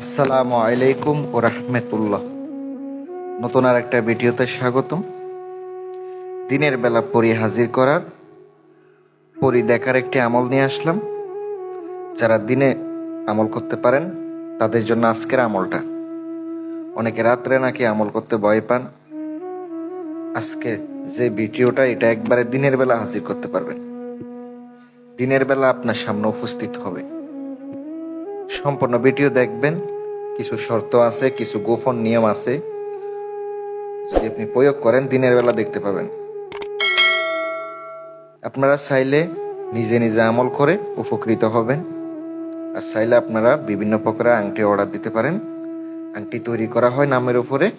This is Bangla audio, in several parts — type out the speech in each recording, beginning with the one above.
আসসালামু আলাইকুম ও রাহমাতুল্লাহ। নতুন আর একটা ভিডিওতে স্বাগতম। দিনের বেলা পরি হাজির করার, পরি দেখার একটি আমল নিয়ে আসলাম। যারা দিনে আমল করতে পারেন, তাদের জন্য আজকের আমলটা। অনেকে রাত্রে নাকি আমল করতে ভয় পান। আজকে যে ভিডিওটা, এটা একবারে দিনের বেলা হাজির করতে পারবেন। দিনের বেলা আপনার সামনে উপস্থিত হবে। সম্পূর্ণ ভিডিও দেখবেন। কিছু শর্ত আছে, কিছু গোপন নিয়ম আছে। যদি আপনি প্রয়োগ করেন, দিনের বেলা দেখতে পাবেন। আপনারা চাইলে নিজে নিজে আমল করে উপকৃত হবেন। আর চাইলে আপনারা বিভিন্ন প্রকারের আংটি অর্ডার দিতে পারেন। আংটি তৈরি করা হয় নামের উপরে।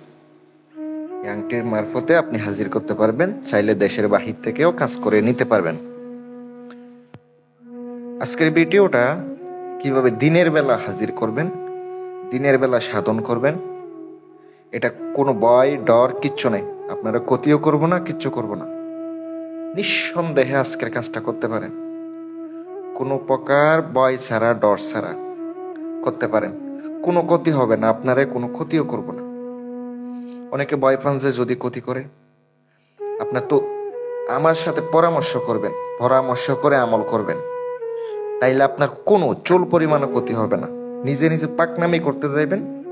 এই আংটির মারফতে আপনি হাজির করতে পারবেন। চাইলে দেশের বাহির থেকেও কাজ করে নিতে পারবেন। আজকের ভিডিওটা কীভাবে দিনের বেলা হাজির করবেন? দিনের বেলা সাধন করবেন? এটা কোনো ভয়, ডর, কিচ্ছু নেই। আপনারা ক্ষতিও করব না, কিচ্ছু করব না। নিঃসন্দেহে আজকের কাজটা করতে পারেন। কোনো প্রকার ভয় ছাড়া, ডর ছাড়া করতে পারেন। কোনো ক্ষতি হবে না, আপনারা কোনো ক্ষতিও করব না। অনেকে ভয় পান যে যদি ক্ষতি করে। আপনার তো আমার সাথে পরামর্শ করবেন, পরামর্শ করে আমল করবেন। তাইলে আপনার কোনো চুল পরিমাণও ক্ষতি হবে না। নিজে নিজে পাকনামি করতে যাইবেন।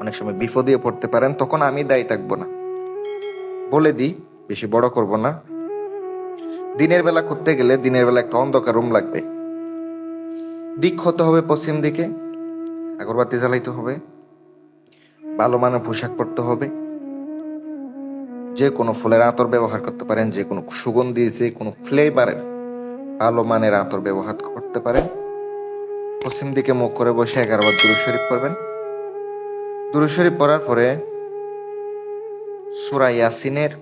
অনেক সময় বিপদে পড়তে পারেন, তখন আমি দায়ী থাকব না। বলে দিই, বেশি বড় করব না। দিনের বেলা করতে গেলে দিনের বেলা একটা অন্ধকার রুম লাগবে। দিক হতে হবে পশ্চিম দিকে, আগরবাতি জ্বালাইতে হবে, ভালো মানের পোশাক পরতে হবে। যে কোনো ফুলের আতর ব্যবহার করতে পারেন, যে কোনো সুগন্ধি, যে কোনো ফ্লেভারের ভালো মানের আতর ব্যবহার করতে পারেন। পশ্চিম দিকে মুখ করে বসে এগারো বার দুরু শরীফ পড়বেন। দুরু শরীফ পড়ার পরে সুরা ইয়াসিনের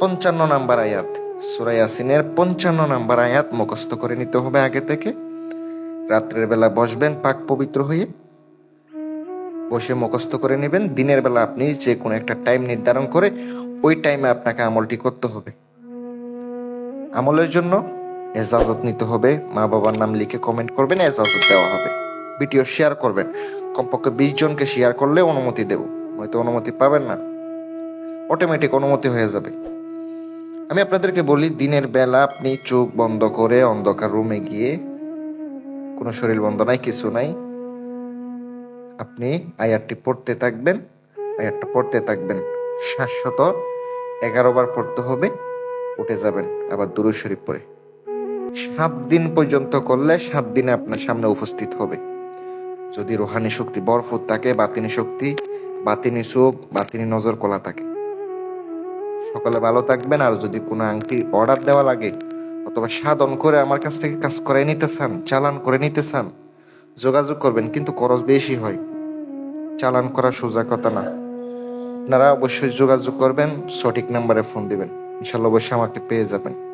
পঞ্চান্ন নাম্বার আয়াত, সুরা ইয়াসিনের পঞ্চান্ন নাম্বার আয়াত মুখস্থ করে নিতে হবে আগে থেকে। রাত্রের বেলা বসবেন পাক পবিত্র হয়ে। বসে মুখস্থ করে নেবেন। দিনের বেলা আপনি যে কোনো একটা টাইম নির্ধারণ করে ওই টাইমে আপনাকে আমলটি করতে হবে। আমলের জন্য এজাজত নিতে হবে। মা বাবার নাম লিখে কমেন্ট করবেন, এজাজত দেওয়া হবে। ভিডিও শেয়ার করবেন। কমপক্ষে বিশ জনকে শেয়ার করলে অনুমতি দেব। হয়তো অনুমতি পাবেন না। অটোমেটিক অনুমতি হয়ে যাবে। আমি আপনাদেরকে বলি, দিনের বেলা আপনি চোখ বন্ধ করে অন্ধকার রুমে গিয়ে কোনো শরীর বন্ধ নাই, কিছু নাই, আপনি আয়ারটি পড়তে থাকবেন। আয়ারটা পড়তে থাকবেন। শাশ্বত এগারো বার পড়তে হবে। উঠে যাবেন আবার দুরু শরীফ পড়ে। সাত দিন পর্যন্ত করলে সাত দিনে আপনার সামনে উপস্থিত হবে। যদি রোহানি শক্তি বরফুর থাকে, বাতিনি শক্তি, বাতিনি চোখ, বাতিনি নজর, কলা থাকে। সকালে ভালো থাকবেন, আর যদি কোনো আংটি অর্ডার দেওয়া লাগে, অথবা সাধন করে আমার কাছ থেকে কাজ করে নিতে চান, চালান করে নিতে চান, যোগাযোগ করবেন, কিন্তু খরচ বেশি হয়। চালান করা সোজা কথা না। আপনারা অবশ্যই যোগাযোগ করবেন, সঠিক নাম্বারে ফোন দিবেন। ইনশাল্লাহ অবশ্যই আমাকে পেয়ে যাবেন।